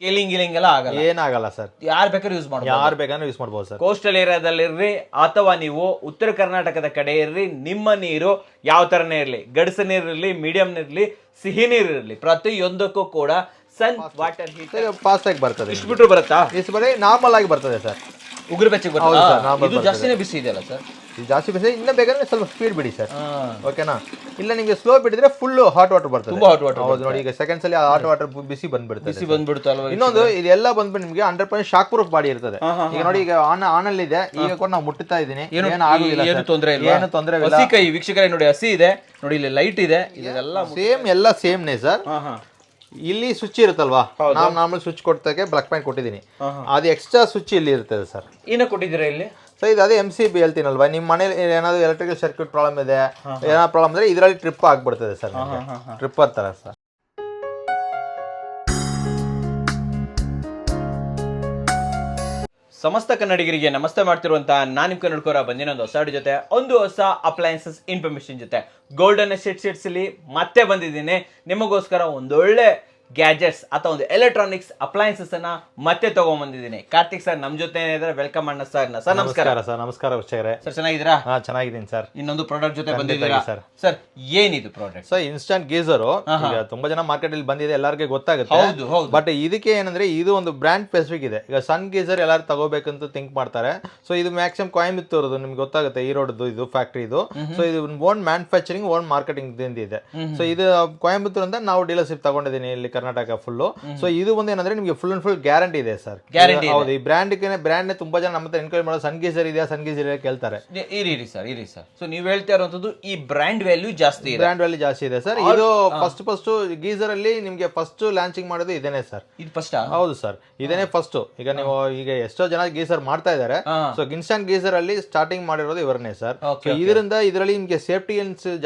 Scaling ಗಿಲಿಂಗ್ ಎಲ್ಲ ಆಗಲ್ಲ. ಏನಾಗಲ್ಲ ಸರ್. ಯಾರು ಬೇಕಾದ್ರೂ ಯೂಸ್ ಮಾಡಿ ಯಾರು ಬೇಕಾದ್ರೂ ಯೂಸ್ ಮಾಡ್ಬೋದು ಸರ್. ಕೋಸ್ಟಲ್ ಏರಿಯಾದಲ್ಲಿರ್ರಿ ಅಥವಾ ನೀವು ಉತ್ತರ ಕರ್ನಾಟಕದ ಕಡೆ ಇರ್ರಿ ನಿಮ್ಮ ನೀರು ಯಾವ ಥರನೇ ಇರಲಿ ಗಡಸ ನೀರಿರಲಿ ಮೀಡಿಯಂ ನೀರಿರಲಿ ಸಿಹಿ ನೀರಿರಲಿ ಪ್ರತಿಯೊಂದಕ್ಕೂ ಕೂಡ ಸನ್ ವಾಟರ್ ಹೀಟರ್ ಫಾಸ್ಟ್ ಆಗಿ ಬರ್ತದೆ. ಇಷ್ಟು ಬಿಟ್ರು ಬರುತ್ತಾ? ಇಷ್ಟು ಬರೀ ನಾರ್ಮಲ್ ಆಗಿ ಬರ್ತದೆ ಸರ್. ಉಗುರು ಬೆಚ್ಚಗೆ ಬರ್ತದೆ? ಇದು ಜಾಸ್ತಿನೇ ಬಿಸಿ ಇದೆಯಲ್ಲ ಸರ್? ಜಾಸ್ತಿ ಬಿಸಿ ಇನ್ನೂ ಬೇಕಾದ್ರೆ ಸ್ವಲ್ಪ ಸ್ಪೀಡ್ ಬಿಡಿ ಸರ್. ಓಕೆನಾ ಇಲ್ಲ ನಿಮಗೆ ಸ್ಲೋ ಬಿಡಿದ್ರೆ ಫುಲ್ ಹಾಟ್ ವಾಟರ್ ಬರ್ತದೆ. ಹಾಟ್ ವಾಟರ್ ಹೌದು ನೋಡಿ ಈಗ ಸೆಕೆಂಡ್ಸ್ ಅಲ್ಲಿ ಹಾಟ್ ವಾಟರ್ ಬಿಸಿ ಬಂದ್ಬಿಡ್ತದೆ ಬಿಸಿ ಬಂದ್ಬಿಡ್ತಲ್ಲ ಅಲ್ವಾ ಇನ್ನೊಂದು ಇದೆಲ್ಲ ಬಂದ್ಬಿಟ್ಟು ನಿಮಗೆ hundred percent shock proof body ಇರ್ತದೆ. ಈಗ ನೋಡಿ ಈಗ ಆನ್ ಆನಲ್ಲಿ ಇದೆ. ಈಗ ಕೂಡ ನಾವು ಮುಟ್ಟುತ್ತಾ ಇದ್ದೀನಿ. ಏನು ಆಗುದಿಲ್ಲ ಏನು. ತೊಂದರೆ ಇಲ್ಲ ಏನು ತೊಂದರೆ ಇಲ್ಲ. ಹಸಿ ಕೈ ವೀಕ್ಷಕರೇ ನೋಡಿ ಹಸಿ ಇದೆ. ನೋಡಿ ಇಲ್ಲಿ ಲೈಟ್ ಇದೆ. ಇದೆಲ್ಲ ಸೇಮ್ ಎಲ್ಲ ಸೇಮ್ನೇ ಸರ್. ಹಾ ಹಾ. ಇಲ್ಲಿ ಸ್ವಿಚ್ ಇರುತ್ತಲ್ವಾ? ನಾವು ನಾರ್ಮಲ್ ಸ್ವಿಚ್ ಕೊಡ್ತಕ್ಕೆ ಬ್ಲಾಕ್ ಪ್ಯಾಂಟ್ ಕೊಟ್ಟಿದ್ದೀನಿ. ಅದು ಎಕ್ಸ್ಟ್ರಾ ಸ್ವಿಚ್ ಇಲ್ಲಿ ಇರ್ತದೆ ಸರ್. ಏನ ಕೊಟ್ಟಿದ್ದೀರಾ ಇಲ್ಲಿ? ಸೊ ಇದು ಅದೇ ಎಂ ಸಿ ಬಿ ಹೇಳ್ತೀನಲ್ವಾ? ನಿಮ್ಮ ಮನೇಲಿ ಏನಾದ್ರು ಎಲೆಕ್ಟ್ರಿಕಲ್ ಸರ್ಕ್ಯೂಟ್ ಪ್ರಾಬ್ಲಮ್ ಇದೆ ಏನಾದ್ರು ಪ್ರಾಬ್ಲಮ್ ಇದ್ರೆ ಇದರಲ್ಲಿ ಟ್ರಿಪ್ ಆಗಿಬಿಡ್ತದೆ ಸರ್ ಟ್ರಿಪ್ ಅಂತಾರೆ ಸರ್. ಸಮಸ್ತ ಕನ್ನಡಿಗರಿಗೆ ನಮಸ್ತೆ ಮಾಡ್ತಿರುವಂತಹ ನಾನು ನಿಮ್ ಕನ್ನಡಕೋರ ಬಂದಿನ ಒಂದು ಹೊಸ ಜೊತೆ ಒಂದು ಹೊಸ ಅಪ್ಲಯನ್ಸಸ್ ಇನ್ಫಾರ್ಮೇಶನ್ ಜೊತೆ. ಗೋಲ್ಡನ್ ಎಸ್ಟೇಟ್ ಸೀಟ್ಸ್ ಅಲ್ಲಿ ಮತ್ತೆ ಬಂದಿದ್ದೀನಿ. ನಿಮಗೋಸ್ಕರ ಒಂದೊಳ್ಳೆ ಗ್ಯಾಜೆಟ್ಸ್ ಅಥವಾ ಒಂದು ಎಲೆಕ್ಟ್ರಾನಿಕ್ಸ್ ಅಪ್ಲಯನ್ಸಸ್ ಅನ್ನ ಮತ್ತೆ ತಗೊಂಡ್ಬಂದಿದ್ದೀನಿ ಕಾರ್ತಿಕ್ ಸರ್ ನಮ್ ಜೊತೆ ಏನಿದ್ರೆ ವೆಲ್ಕಮ್ ಅಣ್ಣ ಸರ್ ಸರ್ ನಮಸ್ಕಾರ. ಸರ್ ನಮಸ್ಕಾರ ವೀಕ್ಷಕರೇ. ಸರ್ ಚೆನ್ನಾಗಿದ್ದೀರಾ? ಹಾ ಚೆನ್ನಾಗಿದ್ದೀನಿ ಸರ್. ಇನ್ನೊಂದು ಪ್ರಾಡಕ್ಟ್ ಜೊತೆ ಬಂದಿದ್ದೀರಾ? sir. ಸರ್ ಏನಿದು ಪ್ರಾಡಕ್ಟ್ ಸೊ ಇನ್ಸ್ಟಂಟ್ ಗೀಸರ್ ಈಗ ತುಂಬಾ ಜನ ಮಾರ್ಕೆಟ್ ಅಲ್ಲಿ ಬಂದಿದೆ ಎಲ್ಲರಿಗೆ ಗೊತ್ತಾಗುತ್ತೆ. ಹೌದು ಹೌದು. ಬಟ್ ಇದಕ್ಕೆ ಏನಂದ್ರೆ ಇದು ಒಂದು ಬ್ರ್ಯಾಂಡ್ ಸ್ಪೆಸಿಫಿಕ್ ಇದೆ. ಈಗ ಸನ್ ಗೀಸರ್ ಎಲ್ಲರೂ ತಗೋಬೇಕಂತ ಥಿಂಕ್ ಮಾಡ್ತಾರೆ. ಸೊ ಇದು ಮ್ಯಾಕ್ಸಿಮಮ್ ಕೊಯಂಬತ್ತೂರದು ನಿಮ್ಗೆ ಗೊತ್ತಾಗುತ್ತೆ ಈರೋಡ್ದು ಇದು ಫ್ಯಾಕ್ಟ್ರಿ ಇದು ಸೊ ಇದು ಓನ್ ಮ್ಯಾನುಫ್ಯಾಕ್ಚರಿಂಗ್ ಓನ್ ಮಾರ್ಕೆಟಿಂಗ್ ಇದೆ. ಸೊ ಇದು ಕೊಯಂಬತ್ತೂರ್ ಅಂತ ನಾವು ಡೀಲರ್ಶಿಪ್ ತಗೊಂಡಿದ್ದೀನಿ ಇಲ್ಲಿ ಕರ್ನಾಟಕ ಫುಲ್ ಸೊ ಇದು ಒಂದು ಏನಂದ್ರೆ ನಿಮಗೆ ಫುಲ್ ಅಂಡ್ ಫುಲ್ ಗ್ಯಾರಂಟಿ ಇದೆ ಸರ್ ಗ್ಯಾರಂಟಿ ಹೌದು ಈ ಬ್ರ್ಯಾಂಡ್ ಬ್ರ್ಯಾಂಡ್ ತುಂಬಾ ಜನ ನಮ್ಮ ಹತ್ರ ಎನ್ಕ್ವೈರಿ ಮಾಡೋ ಸನ್ ಗೀಸರ್ ಇದೆಯಾ? ಸನ್ ಗೀಸರ್ ಇದೆಯಾ ಕೇಳ್ತಾರೆ. ಇರಿ ಇರಿ ಸರ್ ಇರಿ ಸರ್ ಸೊ ನೀವು ಹೇಳ್ತಾ ಇರುವಂತದ್ದು ಈ ಬ್ರ್ಯಾಂಡ್ ವ್ಯಾಲ್ಯೂ ಜಾಸ್ತಿ ಇದೆ. ಬ್ರ್ಯಾಂಡ್ ವ್ಯಾಲ್ಯೂ ಜಾಸ್ತಿ ಇದೆ ಸರ್ ಇದು ಫಸ್ಟ್ ಫಸ್ಟ್ ಗೀಸರ್ ಅಲ್ಲಿ ನಿಮಗೆ ಫಸ್ಟ್ ಲಾಂಚಿಂಗ್ ಮಾಡೋದು ಇದೇನೆ ಸರ್ ಇದು ಫಸ್ಟ್ ಹೌದು ಸರ್ ಇದೇನೆ ಫಸ್ಟ್ ಈಗ ನೀವು ಈಗ ಎಷ್ಟೋ ಜನ ಗೀಸರ್ ಮಾಡ್ತಾ ಇದ್ದಾರೆ ಸೊ ಗಿನ್ಸ್ಟಾನ್ ಗೀಸರ್ ಅಲ್ಲಿ ಸ್ಟಾರ್ಟಿಂಗ್ ಮಾಡಿರೋದು ಇವರನ್ನೇ ಸರ್ ಇದರಿಂದ ಇದರಲ್ಲಿ ನಿಮಗೆ ಸೇಫ್ಟಿ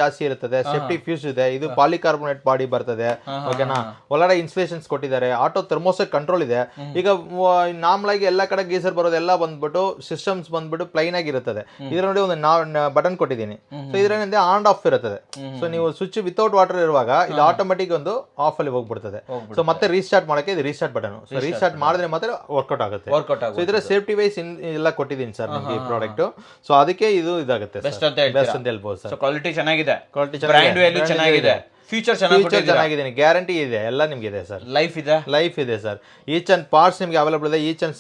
ಜಾಸ್ತಿ ಇರುತ್ತದೆ. ಸೇಫ್ಟಿ ಫ್ಯೂಸ್ ಇದೆ. ಇದು ಪಾಲಿಕಾರ್ಬೊನೇಟ್ ಬಾಡಿ ಬರ್ತದೆ. ಓಕೆನಾ ಒಳಗಡೆ ಇನ್ಸುಲೇಷನ್ಸ್ ಕೊಟ್ಟಿದ್ದಾರೆ. ಆಟೋ ಥರ್ಮೋಸೆಟ್ ಕಂಟ್ರೋಲ್ ಇದೆ. ಈಗ ನಾರ್ಮಲ್ ಆಗಿ ಎಲ್ಲ ಕಡೆ ಗೀಸರ್ ಬರೋದೆಲ್ಲ ಬಂದ್ಬಿಟ್ಟು ಸಿಸ್ಟಮ್ಸ್ ಬಂದ್ಬಿಟ್ಟು ಪ್ಲೈನ್ ಆಗಿರುತ್ತದೆ ಇದ್ರ ನೋಡಿ ಒಂದು ಬಟನ್ ಕೊಟ್ಟಿದ್ದೀನಿ. ಸೊ ಇದರಿಂದ ಆನ್ ಆಫ್ ಇರುತ್ತದೆ. ಸೊ ನೀವು ಸ್ವಿಚ್ ವಿತೌಟ್ ವಾಟರ್ ಇರುವಾಗ ಇದು ಆಟೋಮೆಟಿಕ್ ಒಂದು ಆಫ್ ಅಲ್ಲಿ ಹೋಗ್ಬಿಡ್ತದೆ. ಸೊ ಮತ್ತೆ ರೀಸ್ಟಾರ್ಟ್ ಮಾಡಕ್ಕೆ ಇದು ರೀಸ್ಟಾರ್ಟ್ ಬಟನ್ ಸೊ ರೀಸ್ಟಾರ್ಟ್ ಮಾಡಿದ್ರೆ ಮಾತ್ರ ವರ್ಕೌಟ್ ಆಗುತ್ತೆ. ವರ್ಕೌಟ್ ಸೊ ಆಗುತ್ತೆ ಇದರ ಸೇಫ್ಟಿ ವೈಸ್ ಎಲ್ಲ ಕೊಟ್ಟಿದ್ದೀನಿ ಸರ್ ನಿಮಗೆ ಈ ಪ್ರಾಡಕ್ಟ್ ಸೊ ಅದಕ್ಕೆ ಇದು ಇದಾಗುತ್ತೆ ಬೆಸ್ಟ್ ಅಂತ ಹೇಳ್ಬೋದು ಸರ್. ಕ್ವಾಲಿಟಿ ಚೆನ್ನಾಗಿದೆ. ಕ್ವಾಲಿಟಿ ಚೆನ್ನಾಗಿದೆ. ಫ್ಯೂಚರ್ ಫ್ಯೂಚರ್ ಚೆನ್ನಾಗಿದೆ ಗ್ಯಾರಂಟಿ ಇದೆ. ಎಲ್ಲ ನಿಮ್ಗೆ ಇದೆ ಸರ್ ಲೈಫ್ ಇದೆ? ಲೈಫ್ ಇದೆ ಸರ್ ಈಚ್ ಅಂಡ್ ಪಾರ್ಟ್ಸ್ ನಿಮಗೆ ಅವೈಲಬಲ್ ಇದೆ. ಈಚ್ ಅಂಡ್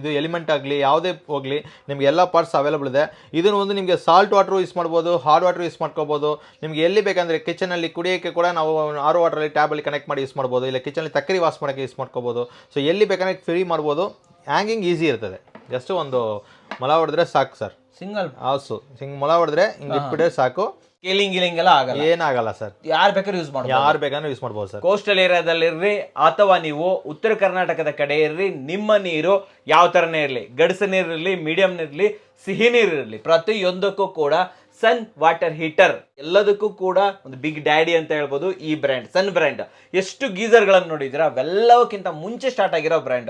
ಇದು ಎಲಿಮೆಂಟ್ ಆಗಲಿ ಯಾವುದೇ ಹೋಗಲಿ ನಿಮ್ಗೆ ಎಲ್ಲ ಪಾರ್ಟ್ಸ್ ಅವೈಲಬಲ್ ಇದೆ. ಇದನ್ನು ಒಂದು ನಿಮಗೆ ಸಾಲ್ಟ್ ವಾಟರ್ ಯೂಸ್ ಮಾಡ್ಬೋದು ಹಾರ್ಡ್ ವಾಟರ್ ಯೂಸ್ ಮಾಡ್ಕೋಬೋದು. ನಿಮ್ಗೆ ಎಲ್ಲಿ ಬೇಕಂದರೆ ಕಿಚನಲ್ಲಿ ಕುಡಿಯೋಕ್ಕೆ ಕೂಡ ನಾವು ಆರು ವಾಟರಲ್ಲಿ ಟ್ಯಾಬಲ್ಲಿ ಕನೆಕ್ಟ್ ಮಾಡಿ ಯೂಸ್ ಮಾಡ್ಬೋದು. ಇಲ್ಲ ಕಿಚನಲ್ಲಿ ತಕ್ಕರಿ ವಾಶ್ ಮಾಡೋಕ್ಕೆ ಯೂಸ್ ಮಾಡ್ಕೋಬೋದು. ಸೊ ಎಲ್ಲಿ ಬೇಕಂದ್ರೆ ಫ್ರೀ ಮಾಡ್ಬೋದು. ಹ್ಯಾಂಗಿಂಗ್ ಈಸಿ ಇರ್ತದೆ. ಜಸ್ಟ್ ಒಂದು ಮೊಲ ಹೊಡೆದ್ರೆ ಸಾಕು ಸರ್ ಸಿಂಗಲ್ ಹೌಸು ಸಿಂಗ್ ಮೊಲ ಹೊಡೆದ್ರೆ ಹಿಂಗೆ ಇಟ್ಬಿಟ್ರೆ ಸಾಕು. ಸ್ಕೇಲಿಂಗ್ ಗಿಲಿಂಗ್ ಎಲ್ಲ ಆಗಲ್ಲ. ಏನಾಗಲ್ಲ ಸರ್. ಯಾರು ಬೇಕಾದ್ರೂ ಯೂಸ್ ಮಾಡ್ಬೋದು. ಯಾರು ಬೇಕಾದ್ರೂ ಯೂಸ್ ಮಾಡ್ಬೋದು ಸರ್. ಕೋಸ್ಟಲ್ ಏರಿಯಾದಲ್ಲಿರ್ರಿ ಅಥವಾ ನೀವು ಉತ್ತರ ಕರ್ನಾಟಕದ ಕಡೆ ಇರ್ರಿ ನಿಮ್ಮ ನೀರು ಯಾವ ಥರನೇ ಇರಲಿ ಗಡಸ ನೀರಿರಲಿ ಮೀಡಿಯಂ ನೀರಿರಲಿ ಸಿಹಿ ನೀರಿರಲಿ ಪ್ರತಿಯೊಂದಕ್ಕೂ ಕೂಡ ಸನ್ ವಾಟರ್ ಹೀಟರ್ ಎಲ್ಲದಕ್ಕೂ ಕೂಡ ಒಂದು ಬಿಗ್ ಡ್ಯಾಡಿ ಅಂತ ಹೇಳ್ಬೋದು ಈ ಬ್ರ್ಯಾಂಡ್ ಸನ್ ಬ್ರ್ಯಾಂಡ್ ಎಷ್ಟು ಗೀಸರ್ಗಳನ್ನು ನೋಡಿದ್ರೆ ಅವೆಲ್ಲವಕ್ಕಿಂತ ಮುಂಚೆ ಸ್ಟಾರ್ಟ್ ಆಗಿರೋ ಬ್ರ್ಯಾಂಡ್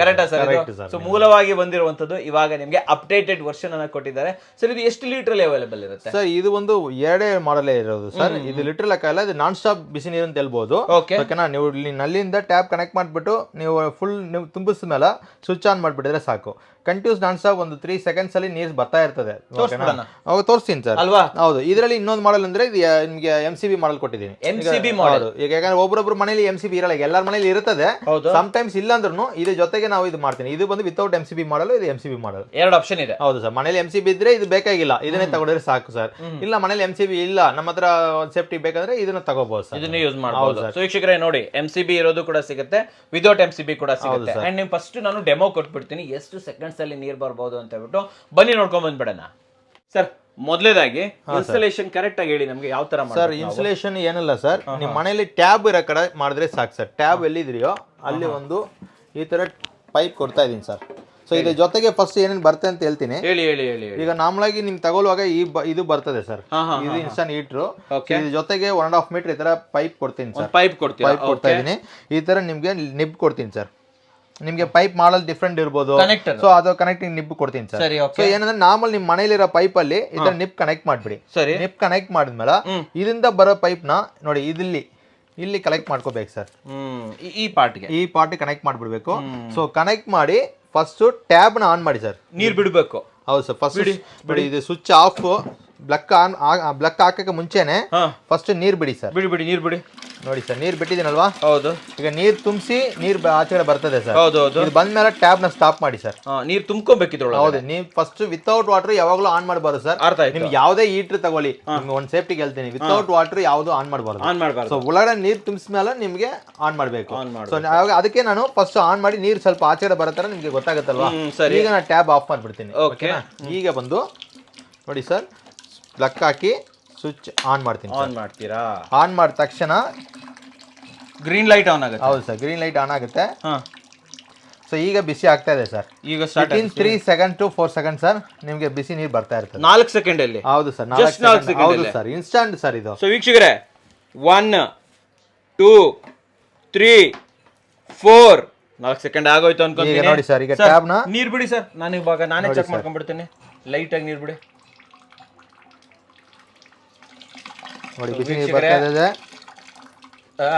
ಕರೆಕ್ಟಾ ಸರ್. ಸೊ ಮೂಲವಾಗಿ ಬಂದಿರುವಂತದ್ದು ಇವಾಗ ನಿಮಗೆ ಅಪ್ಡೇಟೆಡ್ ವರ್ಷನ್ ಅನ್ನ ಕೊಟ್ಟಿದ್ದಾರೆ. ಸರ್ ಇದು ಎಷ್ಟು ಲೀಟರ್ ಅಲ್ಲಿ ಅವೈಲೇಬಲ್ ಇರುತ್ತೆ? ಸರ್ ಇದು ಒಂದು ಎರಡೇ ಮಾಡಲೇ ಇರೋದು ಸರ್ ಇದು ಲೀಟರ್ ಲೆಕ್ಕ ಅಲ್ಲ ಇದು ನಾನ್ ಸ್ಟಾಪ್ ಬಿಸಿ ನೀರು ಅಂತ ಹೇಳ್ಬೋದು. ಓಕೆ ಓಕೆನಾ ನೀವು ಇಲ್ಲಿ ನಲ್ಲಿಂದ ಟ್ಯಾಪ್ ಕನೆಕ್ಟ್ ಮಾಡಿಬಿಟ್ಟು ನೀವು ಫುಲ್ ನೀವು ತುಂಬಿಸಿದ ಮೇಲೆ ಸ್ವಿಚ್ ಆನ್ ಮಾಡಿಬಿಟ್ಟಿದ್ರೆ ಸಾಕು. ಕಂಟಿನ್ಯೂಸ್ ನಾನ್ ಸ್ಟಾಪ್ ಒಂದು ತ್ರೀ ಸೆಕೆಂಡ್ಸ್ ಅಲ್ಲಿ ನೀರ್ ಬರ್ತಾ ಇರ್ತದೆ. ತೋರಿಸ್ತೀನಿ ಸರ್ ಅಲ್ವಾ? ಹೌದು. ಇದರಲ್ಲಿ ಇನ್ನೊಂದು ಮಾಡಲ್ ಅಂದ್ರೆ ನಿಮ್ಗೆ ಎಂ ಸಿ ಬಿ ಮಾಡಲ್ ಕೊಟ್ಟಿದ್ದೀನಿ. ಎಂ ಸಿ ಬಿ ಮಾಡಲ್ ಈಗ ಯಾಕಂದ್ರೆ ಒಬ್ಬರೊಬ್ರು ಮನೇಲಿ ಎಂ ಸಿ ಬಿ ಇರಲ್ಲ ಎಲ್ಲರ ಮನೇಲಿ ಇರುತ್ತದೆ ಸಮಟೈಮ್ಸ್ ಸಮ್ ಟೈಮ್ಸ್ ಇಲ್ಲ ಅಂದ್ರೂ ಇದ್ರ ಜೊತೆಗೆ ನಾವು ಇದು ಮಾಡ್ತೀನಿ. ಇದು ಬಂದು without M C B model ಇದು ಎಂ ಸಿ ಬಿ ಮಾಡಲ್ ಎರಡು ಆಪ್ಷನ್ ಇದೆ. ಹೌದು ಸರ್. ಮನೇಲಿ ಎಂ ಸಿ ಬಿ ಇದ್ರೆ ಇದು ಬೇಕಾಗಿಲ್ಲ. ಇದನ್ನೇ ತಗೊಂಡ್ರೆ ಸಾಕು ಸರ್. ಇಲ್ಲ ಮನೇಲಿ ಎಂ ಸಿ ಬಿ ಇಲ್ಲ ನಮ್ಮ ಹತ್ರ ಸೇಫ್ಟಿ ಬೇಕಂದ್ರೆ ಇದನ್ನ ತಗೋಬಹುದು ಸರ್. ಇದನ್ನ ಯೂಸ್ ಮಾಡಬಹುದು ಸೊ ವೀಕ್ಷಕರೇ ನೋಡಿ ಎಂ ಸಿ ಬಿ ಇರೋದು ಕೂಡ ಸಿಗುತ್ತೆ ವಿತೌಟ್ ಎಂ ಸಿ ಬಿ ಕೂಡ ಸಿಗುತ್ತೆ. ಅಂಡ್ ನೀವು ಫಸ್ಟ್ ನಾನು ಡೆಮೋ ಕೊಟ್ಬಿಡ್ತೀನಿ. ಎಷ್ಟು ಸೆಕೆಂಡ್ಸ್ ಅಲ್ಲಿ ನೀರ್ ಬರ್ಬೋದು ಅಂತ ಹೇಳ್ಬಿಟ್ಟು ಬನ್ನಿ ನೋಡ್ಕೊಂಡ್ ಬಂದ್ಬಿಡೋಣ. ಸರ್ ಮೊದಲೇದಾಗಿ ಇನ್ಸ್ಟಲೇಷನ್ ಕರೆಕ್ಟ್ ಆಗಿ ಹೇಳಿ ನಮಗೆ ಯಾವ ತರ ಸರ್ ಇನ್ಸುಲೇಷನ್ ಏನಲ್ಲ ಸರ್ ನಿಮ್ಮ ಮನೆಯಲ್ಲಿ ಟ್ಯಾಬ್ ಇರೋ ಕಡೆ ಮಾಡಿದ್ರೆ ಸಾಕು ಸರ್. ಟ್ಯಾಬ್ ಎಲ್ಲಿದ್ರಿಯೋ ಅಲ್ಲಿ ಒಂದು ಈ ತರ ಪೈಪ್ ಕೊಡ್ತಾ ಇದೀನಿ ಸರ್. ಸೊ ಇದ್ರ ಜೊತೆಗೆ ಫಸ್ಟ್ ಏನೇನು ಬರುತ್ತೆ ಅಂತ ಹೇಳ್ತೀನಿ. ಹೇಳಿ ಹೇಳಿ ಹೇಳಿ ಹೇಳಿ. ಈಗ ನಾಮಲಾಗಿ ನಿಮ್ಗೆ ನಿಮ್ ತಗೊಳ್ಳುವಾಗ ಈ ಬ- ಇದು ಬರ್ತದೆ ಸರ್. ಇದು ಇನ್ಸ್ಟಾನ್ ಹೀಟ್ರು. ಇದ್ರ ಜೊತೆಗೆ ಒನ್ ಅಂಡ್ ಹಾಫ್ ಮೀಟರ್ ಈ ತರ ಪೈಪ್ ಕೊಡ್ತೀನಿ ಸರ್. ಪೈಪ್ ಕೊಡ್ತೀನಿ ಪೈಪ್ ಕೊಡ್ತಾ ಇದೀನಿ ಈ ತರ ನಿಮ್ಗೆ ನಿಬ್ ಕೊಡ್ತೀನಿ ಸರ್. ನಿಮ್ಗೆ ಪೈಪ್ ಮಾಡಲ್ ಡಿಫ್ರೆಂಟ್ ಇರ್ಬೋದು. ಸೊ ಅದು ಕನೆಕ್ಟಿಂಗ್ ನಿಪ್ ಕೊಡ್ತೀನಿ ಸರ್ ಸೊ ಏನಂದ್ರೆ ನಾರ್ಮಲ್ ನಿಮ್ ಮನೇಲಿರೋ ಪೈಪ್ ಅಲ್ಲಿ ಇದನ್ನ ನಿಪ್ ಕನೆಕ್ಟ್ ಮಾಡ್ಬಿಡಿ. ಸರಿ. ನಿಪ್ ಕನೆಕ್ಟ್ ಮಾಡಿದ್ಮೇಲೆ ಇದರಿಂದ ಬರೋ ಪೈಪ್ನ ನೋಡಿ ಇದಿಲ್ಲಿ ಇಲ್ಲಿ ಕಲೆಕ್ಟ್ ಮಾಡ್ಕೋಬೇಕು ಸರ್ ಈ- ಈ ಪಾರ್ಟ್ಗೆ ಈ ಪಾರ್ಟ್ ಕನೆಕ್ಟ್ ಮಾಡಿಬಿಡ್ಬೇಕು. ಸೊ ಕನೆಕ್ಟ್ ಮಾಡಿ ಫಸ್ಟ್ ಟ್ಯಾಬ್ನ ಆನ್ ಮಾಡಿ ಸರ್ ನೀರ್ ಬಿಡ್ಬೇಕು. ಹೌದು ಸರ್ ಫಸ್ಟ್ ಬಿಡಿ ಇದು switch off plug on plug ಹಾಕಕ್ಕೆ ಮುಂಚೆನೆ ಫಸ್ಟ್ ನೀರ್ ಬಿಡಿ ಸರ್. ಬಿಡಿ ಬಿಡಿ ನೀರ್ ಬಿಡಿ. ನೋಡಿ ಸರ್ ನೀರ್ ಬಿಟ್ಟಿದ್ದೀನಲ್ವಾ? ಹೌದು. ಈಗ ನೀರ್ ತುಂಬಿಸಿ ನೀರ್ ಆಚೆಗಡೆ ಬರ್ತದೆ ಸರ್. ಹೌದು ಹೌದು. ಮೇಲೆ ಟ್ಯಾಬ್ನ ಸ್ಟಾಪ್ ಮಾಡಿ ಸರ್. ನೀರ್ ತುಂಬಿಕೊಬೇಕಿದ್ರು ಹೌದು ನೀವು ಫಸ್ಟ್ ವಿತೌಟ್ ವಾಟರ್ ಯಾವಾಗಲೂ ಆನ್ ಮಾಡಬಾರ್ದು ಸರ್. ಅರ್ಥ ಆಯ್ತು. ನಿಮ್ಗೆ ಯಾವುದೇ ಹೀಟರ್ ತಗೊಳ್ಳಿ. ನಿಮ್ಗೆ ಒಂದು ಸೇಫ್ಟಿಗೆ ಹೇಳ್ತೀನಿ. ವಿತೌಟ್ ವಾಟರ್ ಯಾವುದು ಆನ್ ಮಾಡಬಾರ್ದು. ಆನ್ ಮಾಡಬಾರ್ದು. ಸೊ ಒಳಗಡೆ ನೀರು ತುಂಬಿಸ್ಮೇಲೆ ನಿಮಗೆ ಆನ್ ಮಾಡಬೇಕು. ಆನ್ ಮಾಡು ಸೊ ಅದಕ್ಕೆ ನಾನು ಫಸ್ಟ್ ಆನ್ ಮಾಡಿ ನೀರ್ ಸ್ವಲ್ಪ ಆಚೆಗಡೆ ಬರತ್ತರ ನಿಮ್ಗೆ ಗೊತ್ತಾಗುತ್ತಲ್ವಾ. ಈಗ ನಾನು ಟ್ಯಾಬ್ ಆಫ್ ಮಾಡಿಬಿಡ್ತೀನಿ. ಓಕೆ ಈಗ ಬಂದು ನೋಡಿ ಸರ್. ಪ್ಲಕ್ ಹಾಕಿ ಸ್ವಿಚ್ ಆನ್ ಮಾಡ್ತೀನಿ ಆನ್ ಮಾಡ್ತೀರಾ? ಆನ್ ಮಾಡಿದ ತಕ್ಷಣ ಗ್ರೀನ್ ಲೈಟ್ ಆನ್ ಆಗುತ್ತೆ. ಹೌದು ಸರ್ ಗ್ರೀನ್ ಲೈಟ್ ಆನ್ ಆಗುತ್ತೆ. ಹಾ. ಸೊ ಈಗ ಬಿಸಿ ಆಗ್ತಾ ಇದೆ ಸರ್. ಈಗ start three second two four second sir ನಿಮಗೆ ಬಿಸಿ ನೀರು ಬರ್ತಾ ಇರ್ತದೆ. ನಾಲ್ಕು ಸೆಕೆಂಡ್ ಅಲ್ಲಿ ಹೌದು ಸರ್ Just ನಾಲ್ಕು second ಹೌದು. ಸರ್ ಇನ್ಸ್ಟಂಟ್ ಸರ್ ಇದು. ಸೊ ವೀಕ್ಷಕರೇ ಒನ್ ಟೂ ತ್ರೀ ಫೋರ್ ನಾಲ್ಕು ಸೆಕೆಂಡ್ ಆಗೋಯ್ತು ಈಗ ನೋಡಿ ಸರ್ ಈಗ ಟ್ಯಾಬ್ನ ನೀರ್ ಬಿಡಿ ಸರ್. ನಾನು ಇವಾಗ ನಾನೇ ಚೆಕ್ ಮಾಡ್ಕೊಂಡ್ಬಿಡ್ತೀನಿ. ಲೈಟ್ ಆಗಿ ನೀರ್ ಬಿಡಿ. ನೋಡಿ ಬಿಸಿ ನೀರು ಬರ್ತಾ ಇದೆ ಆ,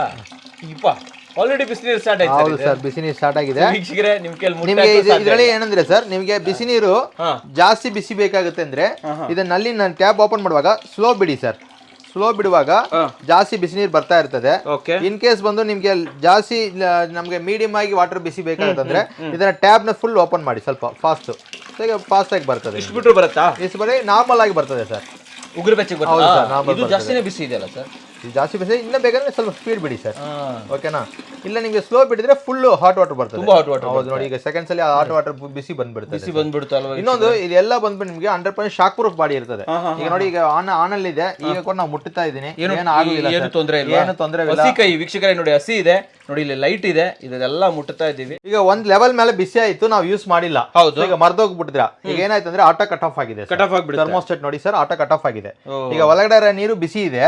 ಇಪ್ಪ ಆಲ್ರೆಡಿ ಬಿಸಿನೀರು ಸ್ಟಾರ್ಟ್ ಆಯ್ತು ಹೌದು ಸರ್ ಬಿಸಿ ನೀರು ಸ್ಟಾರ್ಟ್ ಆಗಿದೆ. ವೀಕ್ಷಕರೇ ನಿಮ್ ಕೇಳಿ ನಿಮಗೆ ಇದರಲ್ಲಿ ಏನಂದ್ರೆ ಸರ್ ನಿಮಗೆ ಬಿಸಿ ನೀರು ಹಾ. ಜಾಸ್ತಿ ಬಿಸಿ ಬೇಕಾಗುತ್ತೆ ಅಂದ್ರೆ ಇದನ್ನಲ್ಲಿ ನಾನು ಟ್ಯಾಬ್ ಓಪನ್ ಮಾಡುವಾಗ ಸ್ಲೋ ಬಿಡಿ ಸರ್. ಸ್ಲೋ ಬಿಡುವಾಗ ಹಾ. ಜಾಸ್ತಿ ಬಿಸಿ ನೀರು ಬರ್ತಾ ಇರ್ತದೆ. ಓಕೆ. ಇನ್ ಕೇಸ್ ಬಂದು ನಿಮ್ಗೆ ಜಾಸ್ತಿ ಲ- ನಮ್ಗೆ ಮೀಡಿಯಂ ಆಗಿ ವಾಟರ್ ಬಿಸಿ ಬೇಕಾಗುತ್ತಂದ್ರೆ ಇದನ್ನ ಟ್ಯಾಬ್ನ ಫುಲ್ ಓಪನ್ ಮಾಡಿ ಸ್ವಲ್ಪ ಫಾಸ್ಟ್ ಫಾಸ್ಟ್ ಆಗಿ ಬರ್ತದೆ. ಇಷ್ಟು ಬಿಟ್ರು ಬರುತ್ತಾ? ಇಷ್ಟು ಬರೀ ನಾರ್ಮಲ್ ಆಗಿ ಬರ್ತದೆ ಸರ್. ಉಗುರು ಬೆಚ್ಚಗೆ normal ಇದು ಜಾಸ್ತಿನೇ ಬಿಸಿ ಇದೆಯಲ್ಲ ಸರ್? ಜಾಸ್ತಿ ಬಿಸಿ ಇನ್ನ ಬೇಕಾದ್ರೆ ಸ್ವಲ್ಪ ಸ್ಪೀಡ್ ಬಿಡಿ ಸರ್. ಓಕೆನಾ ಇಲ್ಲ ನಿಮಗೆ ಸ್ಲೋ ಬಿಡಿದ್ರೆ ಫುಲ್ ಹಾಟ್ ವಾಟರ್ ಬರ್ತದೆ. ತುಂಬಾ ಹಾಟ್ ವಾಟರ್ ಹೌದು ನೋಡಿ ಈಗ ಸೆಕೆಂಡ್ಸ್ ಅಲ್ಲಿ ಹಾಟ್ ವಾಟರ್ ಬಿಸಿ ಬಂದ್ಬಿಡ್ತದೆ ಬಿಸಿ ಬಂದ್ಬಿಡ್ತು ಅಲ್ವಾ ಇನ್ನೊಂದು ಇದೆಲ್ಲ ಬಂದ್ಬಿಟ್ಟು ನಿಮಗೆ hundred percent shock proof body ಇರ್ತದೆ. ಈಗ ನೋಡಿ ಈಗ ಆನ್ ಆನ್ ಅಲ್ಲಿ ಇದೆ. ಈಗ ಕೂಡ ನಾವು ಮುಟ್ಟುತ್ತಾ ಇದ್ದೀನಿ. ಏನು ಆಗಲಿಲ್ಲ ಆಗುದಿಲ್ಲ ಏನು. ತೊಂದರೆ ಇಲ್ಲ ಏನು ತೊಂದರೆ ಇಲ್ಲ. ಹಸಿ ಕೈ ವೀಕ್ಷಕರೇ ನೋಡಿ ಹಸಿ ಇದೆ. ನೋಡಿ ಇಲ್ಲಿ ಲೈಟ್ ಇದೆ. ಇದೆಲ್ಲ ಮುಟ್ಟುತ್ತಾ ಇದ್ದೀವಿ. ಈಗ ಒಂದ್ ಲೆವೆಲ್ ಮೇಲೆ ಬಿಸಿ ಆಯ್ತು ನಾವು ಯೂಸ್ ಮಾಡಿಲ್ಲ. ಹೌದು. ಈಗ ಮರ್ದೋಗ್ಬಿಟ್ಟಿದ್ರ? ಈಗ ಏನಾಯ್ತು ಅಂದ್ರೆ ಆಟೋ ಕಟ್ ಆಫ್ ಆಗಿದೆ ಕಟ್ ಆಫ್ ಆಗ್ಬಿಟ್ಟು ಥರ್ಮೋಸ್ಟೆಟ್ ನೋಡಿ ಸರ್ ಆಟೋ ಕಟ್ ಆಫ್ ಆಗಿದೆ. ಈಗ ಒಳಗಡೆ ನೀರು ಬಿಸಿ ಇದೆ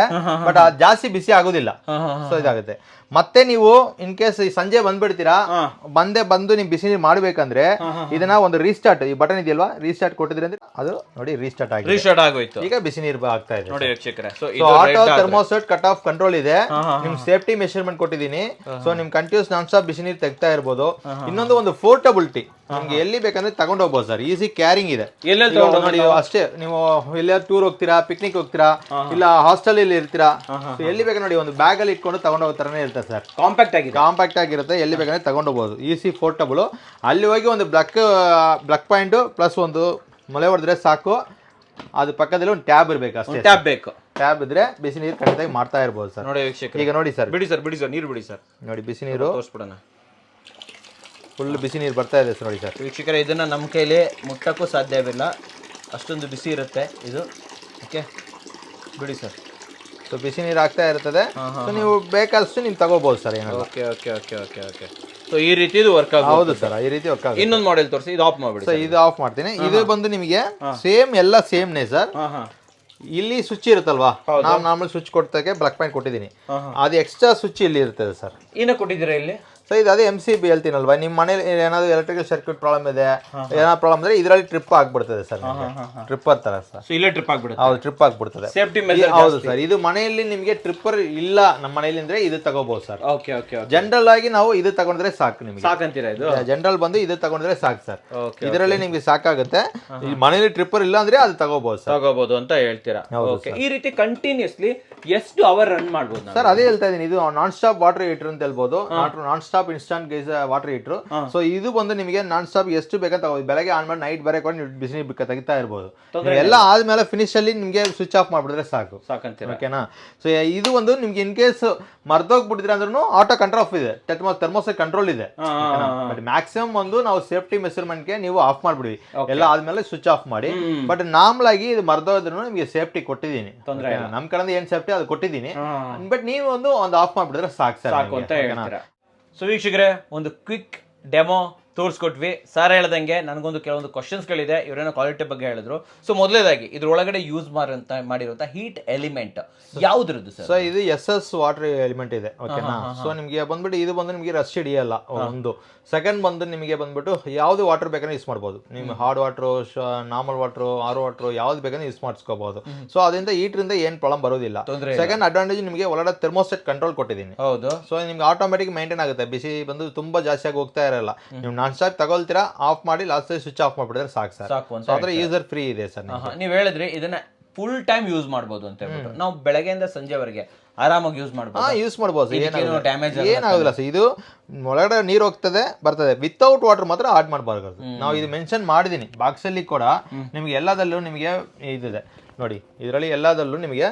ಬಟ್ ಜಾಸ್ತಿ ಬಿಸಿ ಆಗೋದಿಲ್ಲ. ಸೊ ಇದಾಗುತ್ತೆ. ಮತ್ತೆ ನೀವು ಇನ್ ಕೇಸ್ ಸಂಜೆ ಬಂದ್ಬಿಡ್ತೀರಾ ಬಂದೇ ಬಂದೆ ನೀವು ಬಿಸಿ ನೀರು ಮಾಡ್ಬೇಕಂದ್ರೆ ಇದನ್ನ ಒಂದು ರೀಸ್ಟಾರ್ಟ್ ಈ ಬಟನ್ ಇದೆಯಲ್ವಾ? ರೀಸ್ಟಾರ್ಟ್ ಕೊಟ್ಟಿದ್ರೆ ಅಂದ್ರೆ ಅದು ನೋಡಿ ರೀಸ್ಟಾರ್ಟ್ ಆಗಿದೆ. ರೀಸ್ಟಾರ್ಟ್ ಆಗೋಯ್ತು. ಈಗ ಬಿಸಿ ನೀರು ಆಗ್ತಾ ಇದೆ. ನೋಡಿ ವೀಕ್ಷಕರೇ so auto thermostat cut off control ಇದೆ. ನಿಮ್ ಸೇಫ್ಟಿ ಮೆಷರ್ಮೆಂಟ್ ಕೊಟ್ಟಿದ್ದೀನಿ. ಸೊ ನಿಮ್ ಕಂಟಿನ್ಯೂಸ್ ನಾನ್ ಸ್ಟಾಪ್ ಬಿಸಿ ನೀರು ತೆಗ್ತಾ ಇರ್ಬೋದು. ಇನ್ನೊಂದು ಒಂದು ಫೋರ್ಟಬಿಲಿಟಿ ನಿಮ್ಗೆ ಎಲ್ಲಿ ಬೇಕಂದ್ರೆ ತಗೊಂಡು ಹೋಗ್ಬೋದು ಸರ್ ಈಸಿ ಕ್ಯಾರಿಂಗ್ ಇದೆ. ನೋಡಿ ಅಷ್ಟೇ ನೀವು ಎಲ್ಲಾರು ಟೂರ್ ಹೋಗ್ತೀರಾ ಪಿಕ್ನಿಕ್ ಹೋಗ್ತೀರಾ ಇಲ್ಲ ಹಾಸ್ಟೆಲ್ ಇಲ್ಲಿ ಇರ್ತೀರಾ So ಎಲ್ಲಿ ಬೇಕು ನೋಡಿ ಒಂದು ಬ್ಯಾಗ್ ಅಲ್ಲಿ ಇಟ್ಕೊಂಡು ತಗೊಂಡು ಹೋಗೋ ತರನೇ ಇರುತ್ತೆ ಸರ್. ಕಾಂಪ್ಯಾಕ್ಟ್ ಆಗಿ ಕಾಂಪ್ಯಾಕ್ಟ್ ಆಗಿರುತ್ತೆ ಎಲ್ಲಿ ಬೇಕಾದ್ರೆ ತಗೊಂಡೋಗ್ಬೋದು ಸಿ ಫೋರ್ಟಬಲ್ ಅಲ್ಲಿ ಹೋಗಿ ಒಂದು ಬ್ಲಕ್ ಬ್ಲಕ್ ಪಾಯಿಂಟ್ ಪ್ಲಸ್ ಒಂದು ಮೊಳೆ ಹೊಡೆದ್ರೆ ಸಾಕು. ಅದು ಪಕ್ಕದಲ್ಲಿ ಒಂದು ಟ್ಯಾಬ್ ಇರಬೇಕು ಅಷ್ಟೇ ಟ್ಯಾಬ್ ಬೇಕು. ಟ್ಯಾಬ್ ಇದ್ರೆ ಬಿಸಿ ನೀರು ಖಂಡಿತ ಮಾಡ್ತಾ ಇರ್ಬೋದು ಸರ್. ನೋಡಿ ವೀಕ್ಷಕ ಈಗ ನೋಡಿ ಸರ್. ಬಿಡಿ ಸರ್ ಬಿಡಿ ಸರ್ ನೀರು ಬಿಡಿ ಸರ್. ನೋಡಿ ಬಿಸಿ ನೀರು. ತೋರಿಸ್ಬಿಡೋಣ. ಫುಲ್ ಬಿಸಿ ನೀರು ಬರ್ತಾ ಇದೆ ಸರ್ ನೋಡಿ ಸರ್. ವೀಕ್ಷಕರೇ ಇದನ್ನು ನಮ್ಮ ಕೈಲಿ ಮುಟ್ಟಕ್ಕೂ ಸಾಧ್ಯವಿಲ್ಲ. ಅಷ್ಟೊಂದು ಬಿಸಿ ಇರುತ್ತೆ ಇದು. ಓಕೆ ಬಿಡಿ ಸರ್. ಸೊ ಬಿಸಿ ನೀರು ಆಗ್ತಾ ಇರ್ತದೆ. ಸೊ ನೀವು ಬೇಕಾದಷ್ಟು ನೀವು ತಗೋಬಹುದು ಸರ್ ಏನಾದ್ರು. Okay okay okay okay okay. So ಈ ರೀತಿ ಇದು ವರ್ಕ್ ಆಗುತ್ತೆ. ಹೌದು ಸರ್ ಈ ರೀತಿ ವರ್ಕ್ ಆಗುತ್ತೆ. ಇನ್ನೊಂದು ಮಾಡೆಲ್ ತೋರಿಸಿ ಇದು ಆಫ್ ಮಾಡ್ಬಿಡಿ ಸರ್. ಇದು ಆಫ್ ಮಾಡ್ತೀನಿ. ಇದು ಬಂದು ನಿಮಗೆ ಸೇಮ್ ಎಲ್ಲ ಸೇಮ್ನೇ ಸರ್. ಹಾ ಹಾ. ಇಲ್ಲಿ ಸ್ವಿಚ್ ಇರುತ್ತಲ್ವಾ? ನಾವು ನಾರ್ಮಲ್ ಸ್ವಿಚ್ ಕೊಡ್ತಕ್ಕೆ ಬ್ಲಾಕ್ ಪಾಯಿಂಟ್ ಕೊಟ್ಟಿದ್ದೀನಿ. ಅದು ಎಕ್ಸ್ಟ್ರಾ ಸ್ವಿಚ್ ಇಲ್ಲಿ ಇರ್ತದೆ ಸರ್. ಏನ ಕೊಟ್ಟಿದ್ದೀರಾ ಇಲ್ಲಿ? ಸೊ ಇದು ಅದೇ ಎಂ ಸಿ ಬಿ ಹೇಳ್ತೀನಲ್ವಾ ನಿಮ್ಮ ಮನೇಲಿ ಏನಾದ್ರು ಎಲೆಕ್ಟ್ರಿಕಲ್ ಸರ್ಕ್ಯೂಟ್ ಪ್ರಾಬ್ಲಮ್ ಇದೆ ಏನಾದ್ರು ಪ್ರಾಬ್ಲಮ್ ಇದ್ರೆ ಇದರಲ್ಲಿ ಟ್ರಿಪ್ ಆಗ್ಬಿಡ್ತದೆ ಸರ್ ಟ್ರಿಪ್ ತರ ಸರ್. ಸೊ ಇಲ್ಲೇ ಟ್ರಿಪ್ ಆಗ್ಬಿಡುತ್ತೆ. ಹೌದು ಟ್ರಿಪ್ ಆಗ್ಬಿಡ್ತದೆ. ಸೇಫ್ಟಿ ಮೆಸೇಜ್ ಹೌದು ಸರ್ ಇದು ಮನೆಯಲ್ಲಿ ನಿಮಗೆ ಟ್ರಿಪ್ಪರ್ ಇಲ್ಲ ನಮ್ಮ ಮನೆಯಲ್ಲಿ ಅಂದ್ರೆ ಇದು ತಗೋಬಹುದು ಸರ್. ಓಕೆ ಓಕೆ ಜನರಲ್ ಆಗಿ ನಾವು ಇದು ತಗೊಂಡ್ರೆ ಸಾಕು ನಿಮಗೆ. ಸಾಕಂತೀರಾ ಇದು? ಜನರಲ್ ಬಂದು ಇದು ತಗೊಂಡ್ರೆ ಸಾಕು ಸರ್. ಇದರಲ್ಲಿ ನಿಮಗೆ ಸಾಕಾಗುತ್ತೆ. ಈ ಮನೆಯಲ್ಲಿ ಟ್ರಿಪ್ಪರ್ ಇಲ್ಲ ಅಂದ್ರೆ ಅದು ತಗೋಬಹುದು ಸರ್. ತಗೋಬಹುದು ಅಂತ ಹೇಳ್ತೀರಾ? ಓಕೆ ಈ ರೀತಿ ಕಂಟಿನ್ಯೂಸ್ಲಿ ಎಷ್ಟು ಅವರ್ ರನ್ ಮಾಡ್ಬೋದು ಸರ್ ಅದೇ ಹೇಳ್ತಾ ಇದೀನಿ ಇದು ನಾನ್ ಸ್ಟಾಪ್ ವಾಟರ್ ಹೀಟರ್ ಅಂತ ಹೇಳ್ಬೋದು. Non stop instant guys water heater so ಇದು ಬಂದು ನಿಮಗೆ ನಾನ್ ಸ್ಟಾಪ್ ಎಷ್ಟು ಬೇಕಂತ ತಗೋದು ಬೆಳಗ್ಗೆ ಆನ್ ಮಾಡಿ ನೈಟ್ ಬರೇ ಕೂಡ ನೀವು ಬಿಸಿ ನೀರು ಬೇಕಾ ತೆಗಿತಾ ಇರ್ಬೋದು. ಎಲ್ಲ ಆದ್ಮೇಲೆ ಫಿನಿಶ್ ಅಲ್ಲಿ ನಿಮಗೆ ಸ್ವಿಚ್ ಆಫ್ ಮಾಡಿಬಿಟ್ರೆ ಸಾಕು. ಸಾಕಂತೀರಾ. ಓಕೆನಾ ಸೊ ಇದು ಒಂದು ನಿಮ್ಗೆ ಇನ್ ಕೇಸ್ ಮರ್ದೋಗ್ಬಿಟ್ಟಿದ್ರೆ ಅಂದ್ರೂ ಆಟೋ ಕಂಟ್ರೋಲ್ ಆಫ್ ಇದೆ. ಥರ್ಮೋಸ್ ಥರ್ಮೋಸ್ ಕಂಟ್ರೋಲ್ ಇದೆ. ಬಟ್ ಮ್ಯಾಕ್ಸಿಮಮ್ ಒಂದು ನಾವು ಸೇಫ್ಟಿ ಮೆಷರ್ಮೆಂಟ್ಗೆ ನೀವು ಆಫ್ ಮಾಡ್ಬಿಡಿ ಎಲ್ಲ ಆದ್ಮೇಲೆ ಸ್ವಿಚ್ ಆಫ್ ಮಾಡಿ. ಬಟ್ ನಾರ್ಮಲ್ ಆಗಿ ಇದು ಮರ್ದೋದ್ರು ನಿಮಗೆ ಸೇಫ್ಟಿ ಕೊಟ್ಟಿದ್ದೀನಿ? ನಮ್ ಕಡೆ ಏನ್ ಸೇಫ್ಟಿ ಅದು ಕೊಟ್ಟಿದ್ದೀನಿ. ಬಟ್ ನೀವು ಒಂದು ಒಂದು ಆಫ್ ಮಾಡ್ಬಿಡಿದ್ರೆ ಸಾಕು ಸರ್ ಸಾಕು ಅಂತ ಹೇಳ್ತೀರಾ. ಸೊ ಒಂದು ಕ್ವಿಕ್ ಡೆಮೋ ತೋರಿಸ್ಕೊಟ್ವಿ. ಸರ್ ಹೇಳ್ದಂಗೆ ನನಗೊಂದು ಕೆಲವೊಂದು ಕ್ವಶನ್ಸ್ಗಳಿದೆ ಇವರೇನೋ ಕ್ವಾಲಿಟಿ ಬಗ್ಗೆ ಹೇಳಿದ್ರು. ಸೊ ಮೊದಲೇದಾಗಿ ಇದ್ರೊಳಗಡೆ ಯೂಸ್ ಮಾರಂತ ಮಾಡಿರುವಂತ ಹೀಟ್ ಎಲಿಮೆಂಟ್ ಯಾವ್ದ್ರದ್ದು ಸರ್ ಸೊ ಇದು ಎಸ್ ಎಸ್ ವಾಟರ್ ಎಲಿಮೆಂಟ್ ಇದೆ. ಓಕೆನಾ ಸೊ ನಿಮಗೆ ಬಂದ್ಬಿಟ್ಟು ಇದು ಬಂದು ನಿಮಗೆ ರಸ್ಟ್ ಹಿಡಿಯಲ್ಲ ಒಂದು. ಸೆಕೆಂಡ್ ಬಂದು ನಿಮಗೆ ಬಂದ್ಬಿಟ್ಟು ಯಾವ್ದು ವಾಟರ್ ಬೇಕಾದ್ರೆ ಯೂಸ್ ಮಾಡ್ಬೋದು. ನಿಮ್ಗೆ hard water normal water or water ಯಾವ್ದು ಬೇಕಾದ್ರೆ ಯೂಸ್ ಮಾಡಿಸ್ಕೋಬಹುದು ಸೊ ಅದರಿಂದ ಹೀಟ್ರಿಂದ ಏನ್ ಪ್ರಾಬ್ಲಮ್ ಬರೋದಿಲ್ಲ. ಸೆಕೆಂಡ್ ಅಡ್ವಾಂಟೇಜ್ ನಿಮಗೆ ಒಳಗಡೆ ಥರ್ಮೋಸ್ಟೆಟ್ ಕಂಟ್ರೋಲ್ ಕೊಟ್ಟಿದ್ದೀನಿ. ಹೌದು. ಸೊ ನಿಮ್ಗೆ ಆಟೋಮೆಟಿಕ್ ಮೇಂಟೈನ್ ಆಗುತ್ತೆ. ಬಿಸಿ ಬಂದು ತುಂಬಾ ಜಾಸ್ತಿ ಆಗಿ ಹೋಗ್ತಾ ಇರಲ್ಲ. ನೀವು ನಾನ್ ಸ್ಟಾಪ್ ತಗೊಳ್ತೀರಾ? ಆಫ್ ಮಾಡಿ ಲಾಸ್ಟ್ ಸ್ವಿಚ್ ಆಫ್ ಮಾಡ್ಬಿಡಿದ್ರೆ ಸಾಕು ಸರ್. ಸಾಕು ಅಂತ ಯೂಸರ್ ಫ್ರೀ ಇದೆ ಸರ್ ನೀವು ಹೇಳಿದ್ರಿ ಇದನ್ನ ಫುಲ್ ಟೈಮ್ ಯೂಸ್ ಮಾಡ್ಬೋದು ಅಂತ ಹೇಳ್ಬಿಟ್ಟು ನಾವು ಬೆಳಗ್ಗೆಯಿಂದ ಸಂಜೆವರೆಗೆ ಆರಾಮಾಗಿ ಯೂಸ್ ಮಾಡ್ಬೋದು. ಯೂಸ್ ಮಾಡ್ಬೋದು. ಏನೇನು ಡ್ಯಾಮೇಜ್ ಏನಾಗಲ್ಲ ಸರ್. ಇದು ಒಳಗಡೆ ನೀರು ಹೋಗ್ತದೆ ಬರ್ತದೆ. ವಿತೌಟ್ ವಾಟರ್ ಮಾತ್ರ ಆಡ್ ಮಾಡಬಾರ್ದು. ನಾವು ಇದು ಮೆನ್ಷನ್ ಮಾಡಿದೀನಿ. ಬಾಕ್ಸ್ ಅಲ್ಲಿ ಕೂಡ ನಿಮಗೆ ಎಲ್ಲದಲ್ಲೂ ನಿಮಗೆ ಇದಿದೆ. ನೋಡಿ ಇದರಲ್ಲಿ ಎಲ್ಲದಲ್ಲೂ ನಿಮಗೆ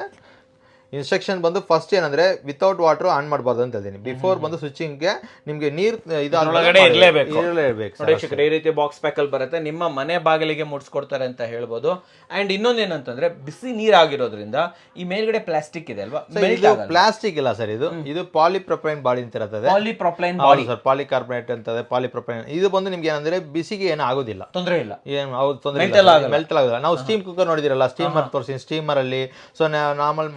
ಇನ್ಸ್ಟ್ರಕ್ಷನ್ ಬಂದು ಫಸ್ಟ್ ಏನಂದ್ರೆ ವಿತೌಟ್ ವಾಟರ್ ಆನ್ ಮಾಡಬಾರ್ದು ಅಂತ ಹೇಳ್ತೀನಿ. ಬಿಫೋರ್ ಬಂದು ಸ್ವಿಚಿಂಗ್ಗೆ ನಿಮ್ಗೆ ನೀರು ಇರ್ಲೇಬೇಕು. ಇರಲೇಬೇಕು ನೋಡಿ ವೀಕ್ಷಕರೇ, ಈ ರೀತಿ ಬಾಕ್ಸ್ ಪ್ಯಾಕ್ ಅಲ್ಲಿ ಬರುತ್ತೆ. ನಿಮ್ಮ ಮನೆ ಬಾಗಿಲಿಗೆ ಮುಡ್ಸ್ಕೊಡ್ತಾರೆ ಅಂತ ಹೇಳ್ಬೋದು. ಅಂಡ್ ಇನ್ನೊಂದೇನಂತಂದ್ರೆ ಬಿಸಿ ನೀರಾಗಿರೋದ್ರಿಂದ ಈ ಮೇಲ್ಗಡೆ ಪ್ಲಾಸ್ಟಿಕ್ ಇದೆ ಅಲ್ವಾ? ಇದು ಪ್ಲಾಸ್ಟಿಕ್ ಇಲ್ಲ ಸರ್ ಇದು. ಇದು ಪಾಲಿಪ್ರೊಪೈನ್ ಬಾಡಿ ಅಂತ ಇರ್ತದೆ ಪಾಲಿಪ್ರೊಪ್ಲೈನ್ ಬಾಡಿ. ಸರ್ ಪಾಲಿಕಾರ್ಬನೇಟ್ ಅಂತದೆ ಪಾಲಿಪ್ರೊಪೈನ್ ಇದು ಬಂದು ನಿಮ್ಗೆ ಏನಂದ್ರೆ ಬಿಸಿಗೆ ಏನು ಆಗೋದಿಲ್ಲ. ತೊಂದರೆ ಇಲ್ಲ. ಏನು ಅವ್ರು ತೊಂದರೆ Melt ಎಲ್ಲ ಆಗಲ್ಲ. ಮೆಲ್ಟ್ ಆಗೋದಿಲ್ಲ ನಾವು ಸ್ಟೀಮ್ ಕುಕ್ಕರ್ ನೋಡಿದಿರಲ್ಲ ಸ್ಟೀಮರ್ ತೋರಿಸಿ ಸ್ಟೀಮರ್ ಅಲ್ಲಿ. ಸೊ ನಾರ್ಮಲ್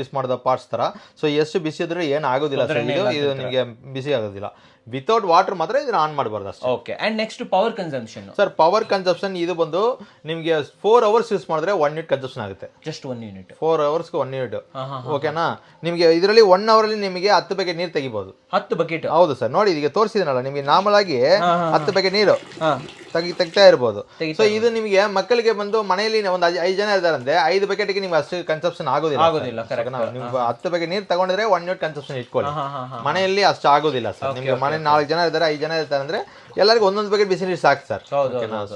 ಯೂಸ್ ಮಾಡಿದ ಪಾರ್ಟ್ಸ್ ತರ. ಸೊ ಎಷ್ಟು ಬಿಸಿ ಇದ್ರೆ ಏನು ಆಗೋದಿಲ್ಲ ಸರ್ ಇದು ಇದು ನಿಮಗೆ ಬಿಸಿ ಆಗೋದಿಲ್ಲ. ವಿತೌಟ್ ವಾಟರ್ ಮಾತ್ರ ಇದನ್ನ ಆನ್ ಮಾಡಬಾರ್ದು ಅಷ್ಟೇ. Okay and next power consumption sir power consumption ಇದು ಬಂದು ನಿಮಗೆ ಫೋರ್ ಅವರ್ಸ್ ಯೂಸ್ ಮಾಡಿದ್ರೆ ಒನ್ ಯೂನಿಟ್ ಕನ್ಸಂಪ್ಷನ್ ಆಗುತ್ತೆ. ಜಸ್ಟ್ ಒನ್ ಯೂನಿಟ್ ಫೋರ್ ಅವರ್ಸ್ಗೆ ಒನ್ ಯೂನಿಟ್ ಓಕೆನಾ ನಿಮಗೆ ಇದರಲ್ಲಿ ಒನ್ ಅವರಲ್ಲಿ ನಿಮಗೆ ಹತ್ತು ಬಕೆಟ್ ನೀರು ತೆಗಿಬೋದು. ಹತ್ತು ಬಕೆಟ್ ಹೌದು ಸರ್ ನೋಡಿ ಈಗ ತೋರಿಸಿದನಲ್ಲ ನಿಮಗೆ ನಾರ್ಮಲ್ ಆಗಿ ಹತ್ತು ಬಕೆಟ್ ನೀರು. ತೆಗಿ ತೆಗ್ತಾ ಇರ್ಬೋದು. ಸೊ ಇದು ನಿಮಗೆ ಮಕ್ಕಳಿಗೆ ಬಂದು ಮನೆಯಲ್ಲಿ ಒಂದು ಐದು ಜನ ಇದ್ದಾರಂತೆ ಐದು ಬಕೆಟ್ಗೆ ನಿಮ್ಗೆ ಅಷ್ಟು ಕನ್ಸಪ್ಷನ್ ಆಗೋದಿಲ್ಲ ಆಗೋದಿಲ್ಲ? ನೀವು ಹತ್ತು ಬಕೆಟ್ ನೀರು ತಗೊಂಡಿದ್ರೆ ಒನ್ ಯೂನಿಟ್ ಕನ್ಸಪ್ಷನ್ ಇಟ್ಕೊಳ್ಳಿ. ಮನೆಯಲ್ಲಿ ಅಷ್ಟು ಆಗೋದಿಲ್ಲ ಸರ್. ನಿಮ್ಗೆ ಮನೆ ನಾಲ್ಕು ಜನ ಇದ್ದಾರೆ ಐದು ಜನ ಇರ್ತಾರೆ ಅಂದ್ರೆ ಎಲ್ಲರಿಗೂ ಒಂದೊಂದು ಬಕೆಟ್ ಬಿಸಿ ನೀರು ಸಾಕು ಸರ್.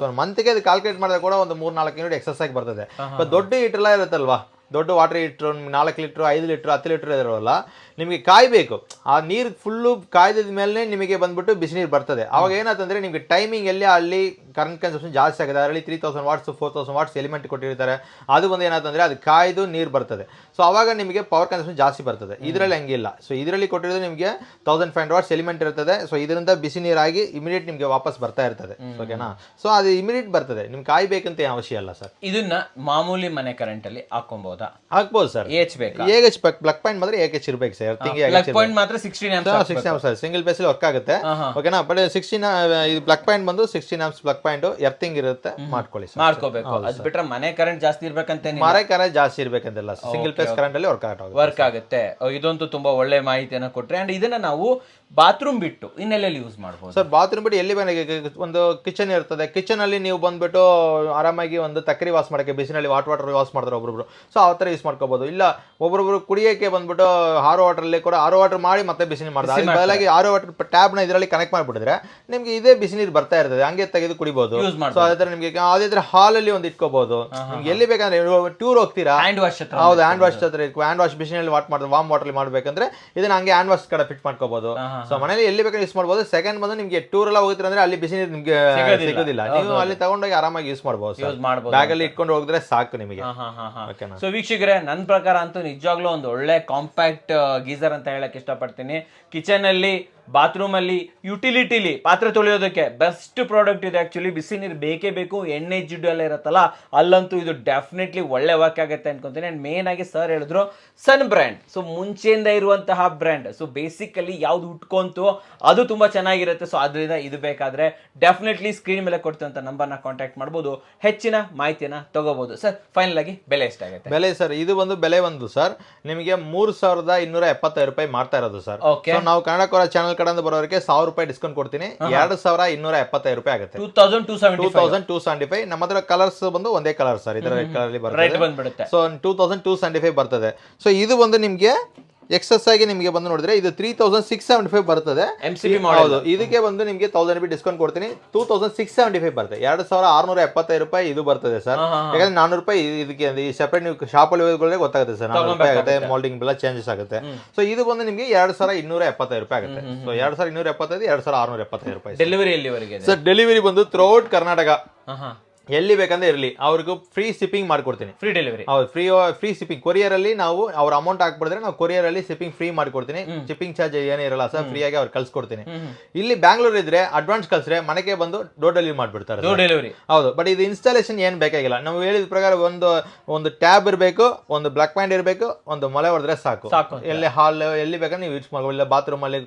ಸೊ ಮಂತ್ಗೆ ಅದು ಕ್ಯಾಲ್ಕುಲೇಟ್ ಮಾಡಿದ್ರೆ ಕೂಡ ಒಂದು ಮೂರ್ ನಾಲ್ಕು ಯೂನಿಟ್ ಎಕ್ಸಸ್ ಆಗಿ ಬರ್ತದೆ. ಬಟ್ ದೊಡ್ಡ ಹೀಟರ್ ಎಲ್ಲ ಇರುತ್ತಲ್ವಾ? ದೊಡ್ಡ ವಾಟರ್ ಹೀಟ್ರು ನಾಲ್ಕು ಲೀಟ್ರು ಐದು ಲೀಟ್ರು ಹತ್ತು ಲೀಟ್ರ್ ಇರೋಲ್ಲ ನಿಮಗೆ ಕಾಯಬೇಕು. ಆ ನೀರು ಫುಲ್ಲು ಕಾಯ್ದಿದ ಮೇಲೆ ನಿಮಗೆ ಬಂದ್ಬಿಟ್ಟು ಬಿಸಿ ನೀರು ಬರ್ತದೆ. ಅವಾಗ ಏನಾಯ್ತಂದ್ರೆ ನಿಮಗೆ ಟೈಮಿಂಗ್ ಎಲ್ಲಿ ಅಲ್ಲಿ ಕರೆಂಟ್ ಕನ್ಸಪ್ಷನ್ ಜಾಸ್ತಿ ಆಗಿದೆ ಅದರಲ್ಲಿ three thousand watts four thousand watts element ಕೊಟ್ಟಿರ್ತಾರೆ. ಅದು ಒಂದು ಏನಾಯ್ತಂದ್ರೆ ಅದು ಕಾಯ್ದು ನೀರು ಬರ್ತದೆ. ಸೊ ಅವಾಗ ನಿಮಗೆ ಪವರ್ ಕನ್ಸಪ್ಷನ್ ಜಾಸ್ತಿ ಬರ್ತದೆ. ಇದರಲ್ಲಿ ಹಂಗಿಲ್ಲ. ಸೊ ಇದರಲ್ಲಿ ಕೊಟ್ಟಿರೋದು ನಿಮಗೆ ತೌಸಂಡ್ ಫೈವ್ ವಾಟ್ಸ್ ಎಲಿಮೆಂಟ್ ಇರ್ತದೆ. ಸೊ ಇದರಿಂದ ಬಿಸಿ ನೀರಾಗಿ ಇಮಿಡಿಯೇಟ್ ನಿಮಗೆ ವಾಪಸ್ ಬರ್ತಾ ಇರ್ತದೆ. ಓಕೆನಾ ಸೊ ಅದು ಇಮಿಡಿಯೇಟ್ ಬರ್ತದೆ. ನಿಮ್ಗೆ ಕಾಯ್ಬೇಕಂತ ಏನು ಅವಶ್ಯ ಅಲ್ಲ ಸರ್. ಇದನ್ನ ಮಾಮೂಲಿ ಮನೆ ಕರೆಂಟ್ ಅಲ್ಲಿ ಹಾಕೊಬಹುದಾ ಹಾಕ್ಬೋದು ಸರ್. ಏಚ್ ಬೇಕಾ? ಎಚ್ ಪ್ಲಗ್ ಪಾಯಿಂಟ್ ಮಾತ್ರ ಎಚ್ ಇರ್ಬೇಕು ಸರ್. ಪ್ಲಗ್ ಪಾಯಿಂಟ್ ಮಾತ್ರ amps sir single phase work ಆಗುತ್ತೆ. ಓಕೆನಾ ಬಟ್ ಸಿಕ್ಸ್ಟೀನ್ ಇದು ಪ್ಲಗ್ ಪಾಯಿಂಟ್ ಬಂದು sixteen amps plug point earthing ಇರುತ್ತೆ ಮಾಡ್ಕೊಳ್ಳಿ ಮಾಡ್ಕೋಬೇಕು. ಅದ್ ಬಿಟ್ರೆ ಮನೆ ಕರೆಂಟ್ ಜಾಸ್ತಿ ಇರ್ಬೇಕಂತ ಮರ ಕರೆಂಟ್ ಜಾಸ್ತಿ ಇರ್ಬೇಕಂತಿಲ್ಲ ಸಿಂಗಲ್ ಪೇಸ್ ಕರೆಂಟ್ ಅಲ್ಲಿ ವರ್ಕ್ ಆಗುತ್ತೆ ವರ್ಕ್ ಆಗುತ್ತೆ. ಇದಂತೂ ತುಂಬಾ ಒಳ್ಳೆ ಮಾಹಿತಿಯನ್ನು ಕೊಟ್ರೆ. ಅಂಡ್ ಇದನ್ನ ನಾವು ಬಾತ್ರೂಮ್ ಬಿಟ್ಟು ಇನ್ನೆಲ್ಲೆಲ್ಲಿ ಯೂಸ್ ಮಾಡ್ಬೋದು? ಸರ್ ಬಾತ್ರೂಮ್ ಬಿಟ್ಟು ಎಲ್ಲಿ ಒಂದು ಕಿಚನ್ ಇರ್ತದೆ. ಕಿಚನ್ ಅಲ್ಲಿ ನೀವು ಬಂದ್ಬಿಟ್ಟು ಆರಾಮಾಗಿ ಒಂದು ತಕ್ಕರಿ ವಾಸ್ ಮಾಡೋಕ್ಕೆ ಬಿಸಿನಲ್ಲಿ ವಾಟ್ ವಾಟರ್ ವಾಸ್ ಮಾಡ್ತಾರೆ ಒಬ್ಬೊಬ್ರು ಸೊ ಆ ಥರ ಯೂಸ್ ಮಾಡ್ಕೋಬೋದು. ಇಲ್ಲ ಒಬ್ಬೊಬ್ರು ಕುಡಿಯೋಕ್ಕೆ ಬಂದ್ಬಿಟ್ಟು ಆರೋ ವಾಟರ್ ಅಲ್ಲಿ ಕೂಡ ಆರೋ ವಾಟರ್ ಮಾಡಿ ಮತ್ತೆ ಬಿಸಿ ನೀರು ಮಾಡ್ತಾರೆ. ಬದಲಾಗಿ ಆರೋ ವಾಟರ್ ಟ್ಯಾಬ್ನ ಇದರಲ್ಲಿ ಕನೆಕ್ಟ್ ಮಾಡಿಬಿಟ್ಟಿದ್ರೆ ನಿಮಗೆ ಇದೇ ಬಿಸಿನೀರು ಬರ್ತಾ ಇರ್ತದೆ. ಹಂಗೆ ತೆಗೆದು ಕುಡಿಬಹುದು ಯೂಸ್ ಸೊ ಅದೇ ಥರ ನಿಮಗೆ ಅದೇ ಥರ ಹಾಲಲ್ಲಿ ಒಂದು ಇಟ್ಕೋಬೋದು. ನಿಮ್ಗೆ ಎಲ್ಲಿ ಬೇಕಂದ್ರೆ ಟೂರ್ ಹೋಗ್ತೀರಾ? ಹ್ಯಾಂಡ್ ವಾಶ್ ಹತ್ರ ಹೌದು ಹ್ಯಾಂಡ್ ವಾಶ್ ಹತ್ರ ಹ್ಯಾಂಡ್ ವಾಶ್ ಬಿಸಿನಲ್ಲಿ ವಾಟ್ ಮಾಡಿದ್ರೆ ವಾಮ್ ವಾಟರ್ ಮಾಡಬೇಕಂದ್ರೆ ಇದನ್ನ ಹಂಗೆ ಹ್ಯಾಂಡ್ ವಾಶ್ ಕಡೆ ಫಿಟ್ ಮಾಡ್ಕೋಬಹುದು ಸೊ ಮನೇಲಿ ಎಲ್ಲಿ ಬೇಕಾದ್ರೆ ಯೂಸ್ ಮಾಡ್ಬೋದು. ಸೆಕೆಂಡ್ ಬಂದು ನಿಮಗೆ ಟೂರ್ ಎಲ್ಲ ಹೋಗಿದ್ರೆ ಅಂದ್ರೆ ಅಲ್ಲಿ ಬಿಸಿ ನೀರು ನಿಮ್ಗೆ ಸಿಗೋದಿಲ್ಲ. ನೀವು ಅಲ್ಲಿ ತಗೊಂಡೋಗಿ ಆರಾಮಾಗಿ ಯೂಸ್ ಮಾಡ್ಬೋದು ಯೂಸ್ ಮಾಡಬಹುದು ಬ್ಯಾಗ್ ಅಲ್ಲಿ ಇಟ್ಕೊಂಡು ಹೋಗಿದ್ರೆ ಸಾಕು ನಿಮಗೆ. ಸೊ ವೀಕ್ಷಕರೇ ನನ್ನ ಪ್ರಕಾರ ಅಂತೂ ನಿಜವಾಗ್ಲೂ ಒಂದು ಒಳ್ಳೆ ಕಾಂಪ್ಯಾಕ್ಟ್ ಗೀಸರ್ ಅಂತ ಹೇಳಕ್ ಇಷ್ಟಪಡ್ತೀನಿ. ಕಿಚನ್ ಅಲ್ಲಿ ಬಾತ್ರೂಮ್ ಅಲ್ಲಿ ಯುಟಿಲಿಟಿಲಿ ಪಾತ್ರೆ ತೊಳೆಯೋದಕ್ಕೆ ಬೆಸ್ಟ್ ಪ್ರಾಡಕ್ಟ್ ಇದೆ ಆ್ಯಕ್ಚುಲಿ ಬಿಸಿ ನೀರು ಬೇಕೇ ಬೇಕು ಎಣ್ಣೆ ಜಿಡ್ಡು ಎಲ್ಲ ಇರುತ್ತಲ್ಲ ಅಲ್ಲಂತೂ ಇದು ಡೆಫಿನೆಟ್ಲಿ ಒಳ್ಳೆ ವರ್ಕ್ ಆಗುತ್ತೆ ಅನ್ಕೊಂತೀನಿ. ಆ್ಯಂಡ್ ಮೇನ್ ಆಗಿ ಸರ್ ಹೇಳಿದ್ರು ಸನ್ ಬ್ರ್ಯಾಂಡ್ ಸೊ ಮುಂಚೆಯಿಂದ ಇರುವಂತಹ ಬ್ರ್ಯಾಂಡ್ ಸೊ ಬೇಸಿಕಲಿ ಯಾವ್ದು ಉಟ್ಕೊಂತು ಅದು ತುಂಬಾ ಚೆನ್ನಾಗಿರುತ್ತೆ. ಸೊ ಅದರಿಂದ ಇದು ಬೇಕಾದ್ರೆ ಡೆಫಿನೆಟ್ಲಿ ಸ್ಕ್ರೀನ್ ಮೇಲೆ ಕೊಡ್ತಂಥ ನಂಬರ್ನ ಕಾಂಟ್ಯಾಕ್ಟ್ ಮಾಡ್ಬೋದು. ಹೆಚ್ಚಿನ ಮಾಹಿತಿಯನ್ನ ತಗೋಬಹುದು ಸರ್ ಫೈನಲ್ ಆಗಿ ಬೆಲೆ ಎಷ್ಟಾಗುತ್ತೆ? ಬೆಲೆ ಸರ್ ಇದು ಒಂದು ಬೆಲೆ ಒಂದು ಸರ್ ನಿಮಗೆ ಮೂರು ಸಾವಿರದ ಇನ್ನೂರ ಎಪ್ಪತ್ತೈದು ರೂಪಾಯಿ ಮಾಡ್ತಾ ಇರೋದು ಸರ್ ಓಕೆ ನಾವು ಕನ್ನಡ ಕೋರ ಚಾನಲ್ ಕಡೆಯಿಂದ ಬರೋರಿಗೆ ಸಾವಿರ ರೂಪಾಯಿ ಡಿಸ್ಕೌಂಟ್ ಕೊಡ್ತೀನಿ. ಎರಡು ಸಾವಿರ ಇನ್ನೂರ ಎಪ್ಪತ್ತೈದು ರೂಪಾಯಿ ಆಗುತ್ತೆ. Two thousand two two thousand two seventy five ನಮ್ಮ ಹತ್ರ ಕಲರ್ಸ್ ಬಂದು ಒಂದೇ ಕಲರ್ ಸರ್. ಇದರ ಕಲರ್ ಬರ್ತದೆ. So two thousand two seventy five ಬರ್ತದೆ. ಸೊ ಇದು ಬಂದು ನಿಮಗೆ ಎಕ್ಸಸ್ ಆಗಿ ನಿಮಗೆ ಬಂದು ನೋಡಿದ್ರೆ ಇದು three thousand six seventy five ಬರ್ತದೆ. ಎಂ ಸಿ ಮಾಡೋದು ಹೌದು ಇದಕ್ಕೆ ಬಂದು ನಿಮಗೆ ತೌಸಂಡ್ ರೂಪಾಯಿ ಡಿಸ್ಕೌಂಟ್ ಕೊಡ್ತೀನಿ. Two thousand six seventy five ಬರ್ತದೆ ಎರಡು ಸಾವಿರ ಆರ್ನೂರ ಎಪ್ಪತ್ತೈದು ರೂಪಾಯಿ ಇದು ಬರ್ತದೆ ಸರ್. ಯಾಕಂದ್ರೆ ನಾನ್ನೂರು ರೂಪಾಯಿ ಇದಕ್ಕೆ ಈ ಸೆಪರೇಟ್ ನೀವು ಶಾಪಲ್ಲಿ ಹೋಗೋದ್ರೆ ಗೊತ್ತಾಗುತ್ತೆ ಸರ್. ನಾನ್ನೂರು ರೂಪಾಯಿ ಆಗುತ್ತೆ ಮೋಲ್ಡಿಂಗ್ ಎಲ್ಲ ಚೇಂಜಸ್ ಆಗುತ್ತೆ. ಸೊ ಇದು ಬಂದು ನಿಮಗೆ ಎರಡು ಸಾವಿರ ಇನ್ನೂರ ಎಪ್ಪತ್ತೈದು ರೂಪಾಯಿ ಆಗುತ್ತೆ. ಸೊ ಎರಡು ಸಾವಿರ ಇನ್ನೂರ ಎಪ್ಪತ್ತೈದು ಎರಡು ಸಾವಿರ ಆರ್ನೂರ ಎಪ್ಪತ್ತೈದು ರೂಪಾಯಿ ಡೆಲಿವರಿ ಎಲ್ಲಿವರೆಗೆ ಸರ್ ಡೆಲಿವರಿ ಬಂದು ಥ್ರೂಔಟ್ ಕರ್ನಾಟಕ. ಎಲ್ಲಿ ಬೇಕಂದ್ರೆ ಇರಲಿ. ಅವ್ರಿಗೂ ಫ್ರೀ ಶಿಪ್ಪಿಂಗ್ ಮಾಡ್ಕೊಡ್ತೀನಿ. ಫ್ರೀ ಡೆಲಿವರಿ ಹೌದು ಫ್ರೀ ಫ್ರೀ ಶಿಪ್ಪಿಂಗ್ ಕೊರಿಯರ್ ಅಲ್ಲಿ ನಾವು ಅವ್ರ ಅಮೌಂಟ್ ಹಾಕ್ಬಿಡಿದ್ರೆ ನಾವು ಕೊರಿಯರ್ ಅಲ್ಲಿ ಶಿಪ್ಪಿಂಗ್ ಫ್ರೀ ಮಾಡ್ಕೊಡ್ತೀನಿ. ಶಿಪ್ಪಿಂಗ್ ಚಾರ್ಜ್ ಏನೇ ಇರಲ್ಲ ಸರ್ ಫ್ರೀ ಆಗಿ ಅವ್ರು ಕಳ್ಸಿಕೊಡ್ತೀನಿ. ಇಲ್ಲಿ ಬ್ಯಾಂಗ್ಳೂರ್ ಇದ್ರೆ ಅಡ್ವಾನ್ಸ್ ಕಳ್ಸ್ರೆ ಮನೆಗೆ ಬಂದು ಡೋರ್ ಡೆಲಿವರಿ ಮಾಡ್ಬಿಡ್ತಾರೆ ಡೋರ್ ಡೆಲಿವರಿ ಹೌದು ಬಟ್ ಇದು ಇನ್ಸ್ಟಾಲೇಷನ್ ಏನ್ ಬೇಕಾಗಿಲ್ಲ. ನಾವು ಹೇಳಿದ ಪ್ರಕಾರ ಒಂದು ಒಂದು ಟ್ಯಾಬ್ ಇರಬೇಕು ಒಂದು ಬ್ಲಾಕ್ ಪ್ಯಾಂಟ್ ಇರಬೇಕು ಒಂದು ಮೊಳೆ ಹೊಡೆದ್ರೆ ಸಾಕು. ಸಾಕು ಎಲ್ಲಿ ಹಾಲ್ ಎಲ್ಲಿ ಬೇಕಾದ್ರೆ ನೀವು ಯೂಸ್ ಮಾಡ್ಬೋದು. ಇಲ್ಲ ಬಾತ್ರೂಮ್ ಅಲ್ಲಿ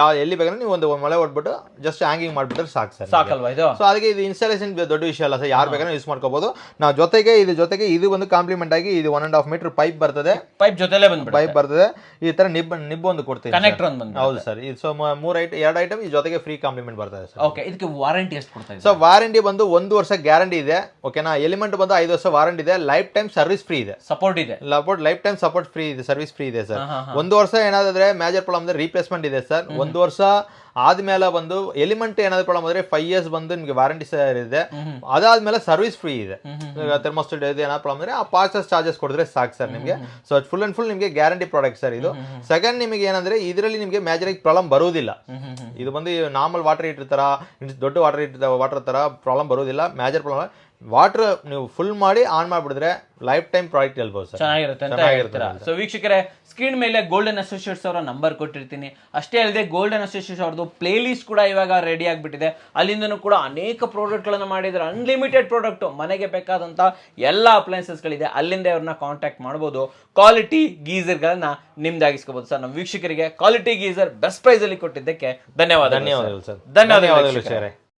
ಯಾವ ಎಲ್ಲಿ ಬೇಕಾದ್ರೆ ನೀವು ಒಂದು ಮೊಳೆ ಹೊಡ್ಬಿಟ್ಟು ಜಸ್ಟ್ ಹ್ಯಾಂಗಿಂಗ್ ಮಾಡ್ಬಿಟ್ರೆ ಸಾಕು ಸರ್ ಸಾಕಲ್ವಾ ಇದು? ಸೊ ಅದಕ್ಕೆ ಇದು ಇನ್ಸ್ಟಾಲೇಷನ್ ದೊಡ್ಡ ವಿಷಯ ಅಲ್ಲ ಸರ್ ಯಾರು ಬೇಕಾದ್ರೆ ಯೂಸ್ ಮಾಡ್ಕೋಬಹುದು ನಾವು ಜೊತೆಗೆ ಇದು ಜೊತೆಗೆ ಇದು ಒಂದು ಕಾಂಪ್ಲಿಮೆಂಟ್ ಆಗಿ ಇದು one and half meter pipe ಬರ್ತದೆ. ಪೈಪ್ ಜೊತೆಲೇ ಬಂದು ಪೈಪ್ ಬರ್ತದೆ. ಈ ತರ ನಿಬ್ ನಿಬ್ ಒಂದು ಕೊಡ್ತೀವಿ. ಕನೆಕ್ಟರ್ ಒಂದು ಬಂದು ಹೌದು ಸರ್. ಇದು ಸೊ ಮೂರ್ ಐಟಮ್ ಎರಡು ಐಟಮ್ ಈ ಜೊತೆಗೆ ಫ್ರೀ ಕಾಂಪ್ಲಿಮೆಂಟ್ ಬರ್ತದೆ ಸರ್. ಓಕೆ ಇದಕ್ಕೆ ವಾರಂಟಿ ಎಷ್ಟು ಕೊಡ್ತಾ ಇದೆ ಸೊ ವಾರಂಟಿ ಬಂದು ಒಂದು ವರ್ಷ ಗ್ಯಾರಂಟಿ ಇದೆ. ಓಕೆನಾ ಎಲಿಮೆಂಟ್ ಬಂದು ಐದು ವರ್ಷ ವಾರಂಟಿ ಇದೆ. ಲೈಫ್ ಟೈಮ್ ಸರ್ವಿಸ್ ಫ್ರೀ ಇದೆ. ಸಪೋರ್ಟ್ ಇದೆ. Support life time support free ಇದೆ ಸರ್ವಿಸ್ ಫ್ರೀ ಇದೆ ಸರ್. ಒಂದು ವರ್ಷ ಏನಾದ್ರೆ ಮೇಜರ್ ಪ್ರಾಬ್ಲಮ್ ಅಂದ್ರೆ ರೀಪ್ಲೇಸ್ಮೆಂಟ್ ಇದೆ ಸರ್. ಒಂದು ವರ್ಷ ಆದ್ಮೇಲೆ ಬಂದು ಎಲಿಮೆಂಟ್ ಏನಾದ್ರು ಪ್ರಾಬ್ಲಮ್ ಆದ್ರೆ ಫೈವ್ ಇಯರ್ಸ್ ಬಂದು ನಿಮಗೆ ವಾರಂಟಿ ಇದೆ ಅದಾದ್ಮೇಲೆ ಸರ್ವಿಸ್ ಫ್ರೀ ಇದೆ. ಥರ್ಮೋಸ್ಟೇಟ್ ಇದೆ ಏನಾದ್ರು ಪ್ರಾಬ್ಲಮ್ ಅಂದ್ರೆ ಆ ಪಾರ್ಸಸ್ ಚಾರ್ಜಸ್ ಕೊಡಿದ್ರೆ ಸಾಕು ಸರ್ ನಿಮಗೆ. ಸೊ ಫುಲ್ ಅಂಡ್ ಫುಲ್ ನಿಮಗೆ ಗ್ಯಾರಂಟಿ ಪ್ರಾಡಕ್ಟ್ ಸರ್ ಇದು. ಸೆಕೆಂಡ್ ನಿಮಗೆ ಏನಂದ್ರೆ ಇದರಲ್ಲಿ ನಿಮಗೆ ಮ್ಯಾಜರಿಕ್ ಪ್ರಾಬ್ಲಮ್ ಬರುವುದಿಲ್ಲ. ಇದು ಬಂದು ನಾರ್ಮಲ್ ವಾಟರ್ ಹೀಟರ್ ತರ ದೊಡ್ಡ ವಾಟರ್ ಹೀಟರ್ ವಾಟರ್ ತರ ಪ್ರಾಬ್ಲಮ್ ಬರುವುದಿಲ್ಲ. ಮ್ಯಾಜರ್ ಪ್ರಾಬ್ಲಮ್ ವಾಟರ್ ನೀವು ಫುಲ್ ಮಾಡಿ ಆನ್ ಮಾಡಿಬಿಡಿದ್ರೆ ಲೈಫ್ ಟೈಮ್ ಪ್ರಾಡಕ್ಟ್ ಹೇಳ್ಬೋದು ಸರ್. ಚೆನ್ನಾಗಿರುತ್ತೆ ಅಂತ ಹೇಳ್ತೀರಾ? ಸೊ ವೀಕ್ಷಕರೇ ಸ್ಕ್ರೀನ್ ಮೇಲೆ ಗೋಲ್ಡನ್ ಅಸೋಸಿಯೇಟ್ಸ್ ಅವರ ನಂಬರ್ ಕೊಟ್ಟಿರ್ತೀನಿ. ಅಷ್ಟೇ ಅಲ್ಲದೆ ಗೋಲ್ಡನ್ ಅಸೋಸಿಯೇಟ್ಸ್ ಅವ್ರದ್ದು ಪ್ಲೇ ಲಿಸ್ಟ್ ಕೂಡ ಇವಾಗ ರೆಡಿ ಆಗಿಬಿಟ್ಟಿದೆ. ಅಲ್ಲಿಂದನು ಕೂಡ ಅನೇಕ ಪ್ರಾಡಕ್ಟ್ಗಳನ್ನು ಮಾಡಿದ್ರು. ಅನ್ಲಿಮಿಟೆಡ್ ಪ್ರಾಡಕ್ಟ್ ಮನೆಗೆ ಬೇಕಾದಂಥ ಎಲ್ಲ ಅಪ್ಲೈನ್ಸಸ್ಗಳಿದೆ ಅಲ್ಲಿಂದ ಅವ್ರನ್ನ ಕಾಂಟ್ಯಾಕ್ಟ್ ಮಾಡ್ಬೋದು. ಕ್ವಾಲಿಟಿ ಗೀಸರ್ಗಳನ್ನ ನಿಮ್ದಾಗಿಸ್ಕೋಬೋದು ಸರ್. ನಮ್ಮ ವೀಕ್ಷಕರಿಗೆ ಕ್ವಾಲಿಟಿ ಗೀಸರ್ ಬೆಸ್ಟ್ ಪ್ರೈಸಲ್ಲಿ ಕೊಟ್ಟಿದ್ದಕ್ಕೆ ಧನ್ಯವಾದ ಧನ್ಯವಾದಗಳು ಸರ್. ಧನ್ಯವಾದಗಳು ಧನ್ಯವಾದಗಳು ಸರ್